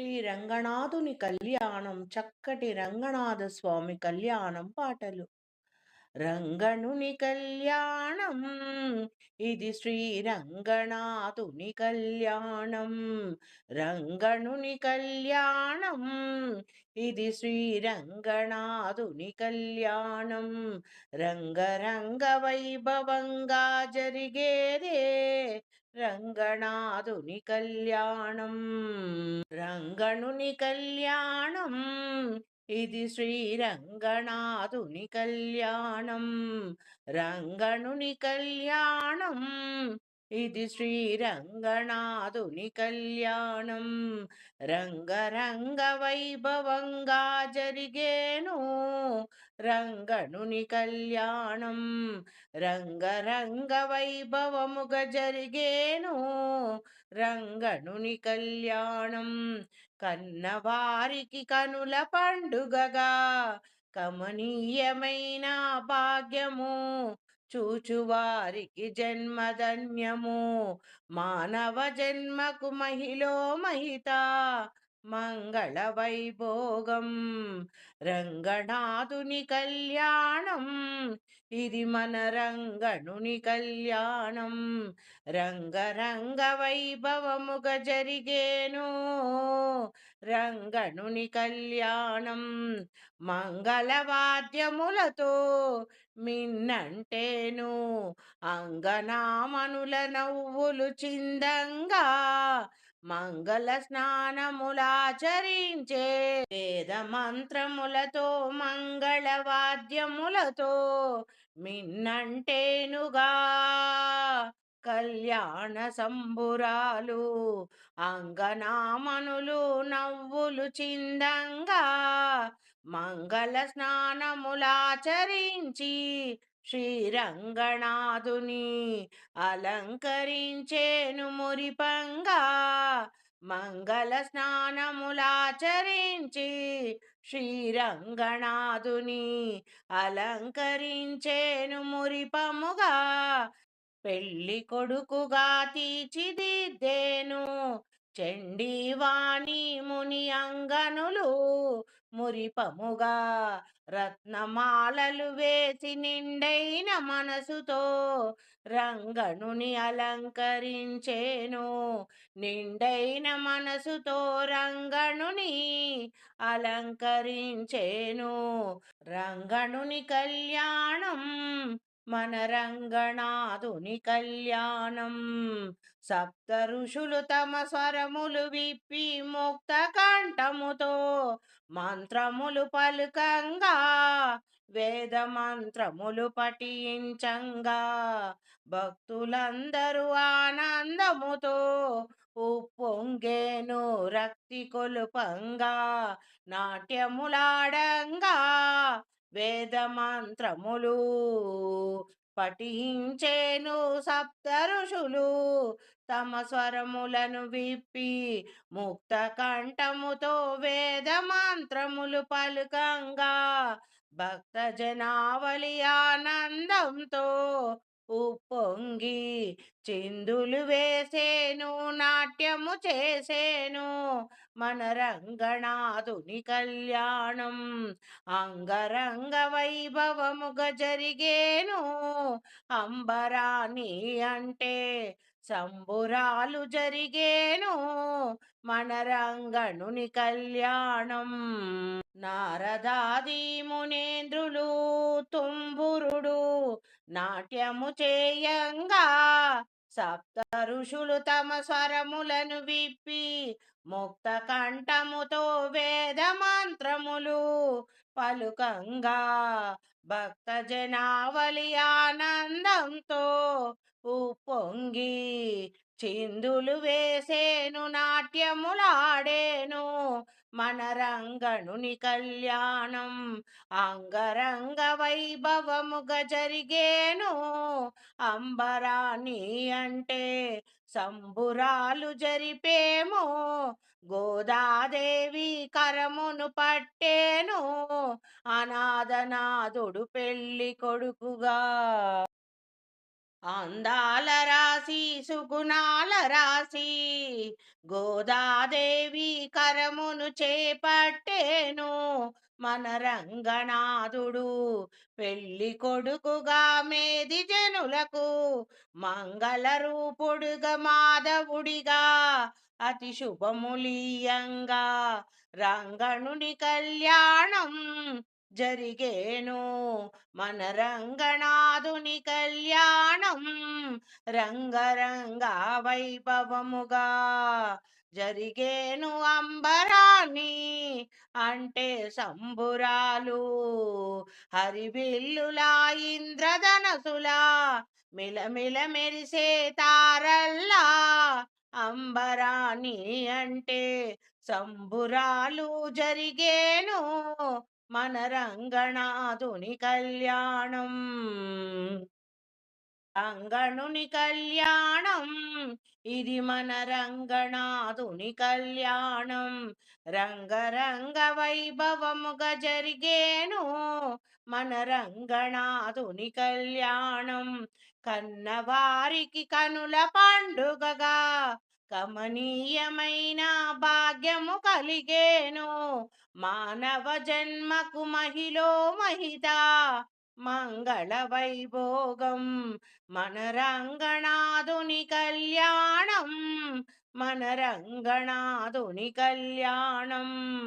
శ్రీ రంగనాథుని కళ్యాణం చక్కటి రంగనాథ స్వామి కళ్యాణం పాటలు. రంగణుని కళ్యాణం ఇది శ్రీ రంగనాథుని కళ్యాణం. రంగణుని కళ్యాణం ఇది శ్రీ రంగనాథుని కళ్యాణం. రంగరంగ వైభవంగా జరిగేదే రంగణాదుని కళ్యాణం రంగణుని కళ్యాణం ఇది శ్రీరంగనాథుని కళ్యాణం రంగణుని కళ్యాణం ఇది శ్రీరంగనాథుని కళ్యాణం. రంగరంగ వైభవంగా జరిగేను రంగణుని కళ్యాణం. రంగరంగ వైభవముగ జరిగేను. రంగణుని కళ్యాణం. కన్నవారికి కనుల పండుగగా. కమనీయమైన భాగ్యము. చూచువారికి జన్మధన్యము. మానవ జన్మకు మహిళో మహిత. మంగళ వైభోగం రంగనాథుని కళ్యాణం ఇది మన రంగణుని కళ్యాణం. రంగరంగ వైభవముగ జరిగేను రంగణుని కళ్యాణం. మంగళవాద్యములతో మిన్నంటేను అంగనామనుల నవ్వులు చిందంగా మంగళ స్నానములాచరించే వేద మంత్రములతో మంగళవాద్యములతో మిన్నంటేనుగా. కళ్యాణ సంబురాలు అంగనామనులు నవ్వులు చిందంగా మంగళ స్నానములాచరించి శ్రీరంగనాథుని అలంకరించేను మురిపంగా మంగళ స్నానములాచరించి శ్రీరంగనాథుని అలంకరించేను మురిపముగా పెళ్ళి కొడుకుగా తీర్చిదిద్దేను చండీవాణి ముని అంగనులు మురిపముగా రత్నమాలలు వేసి నిండైన మనసుతో రంగణుని అలంకరించేను. నిండైన మనసుతో రంగణుని అలంకరించేను. రంగణుని కళ్యాణం మన రంగనాథుని కళ్యాణం. సప్త ఋషులు తమ స్వరములు విప్పి ముక్త కంఠముతో మంత్రములు పలుకంగా వేద మంత్రములు పఠించంగా. భక్తులందరూ ఆనందముతో ఉప్పొంగేను రక్తి కొలుపంగా నాట్యములాడంగా వేద మంత్రములు పఠించేను సప్త ఋషులు తమ స్వరములను విప్పి ముక్త కంఠముతో వేద మంత్రములు పలుకంగా భక్త జనావళి ఆనందంతో ఉప్పొంగి చిందులు వేసేను నాట్యము చేసేను. మన రంగనాథుని కళ్యాణం. అంగరంగ వైభవముగ జరిగేను అంబరాణి అంటే సంబురాలు జరిగేను. మన రంగణుని కళ్యాణం. నారదాది మునేంద్రులు తుంబురుడు నాట్యము చేయంగా. సప్త ఋషులు తమ స్వరములను విప్పి ముక్త కంఠముతో వేద మంత్రములు పలుకంగా భక్త జనావళి ఆనందంతో ఉప్పొంగి చిందులు వేసేను నాట్యములాడేను మన రంగణుని కళ్యాణం అంగరంగ వైభవముగ జరిగేను. అంబరాణి అంటే సంబురాలు జరిపేమో. గోదాదేవి కరమును పట్టేను. అనాథనాథుడు పెళ్ళి కొడుకుగా అందాల రాశి సుగుణాల రాశి గోదాదేవి కరమును చేపట్టేను మన రంగనాథుడు. పెళ్ళి కొడుకుగా మేది జనులకు మంగళ రూపుడుగా మాధవుడిగా అతి శుభములీయంగా రంగణుని కళ్యాణం జరిగేను? మన రంగనాథుని కళ్యాణం రంగరంగ వైభవముగా జరిగేను అంబరాన్ని. అంటే సంబురాలు హరివిల్లులా ఇంద్రధనసులా మిలమిల మెరిసే తారల్లా అంబరాణి అంటే సంబురాలు జరిగేను. మన రంగనాథుని కళ్యాణం. రంగణుని కళ్యాణం. ఇది మన రంగనాథుని కళ్యాణం. రంగరంగ వైభవముగా జరిగేను మన రంగనాథుని కళ్యాణం. కన్నవారికి కనుల పండుగగా కమనీయమైన భాగ్యము కలిగేను. మానవ జన్మకు మహిలో మహిత మంగళ వైభోగం మన కళ్యాణం మనరంగణాదుని కళ్యాణం.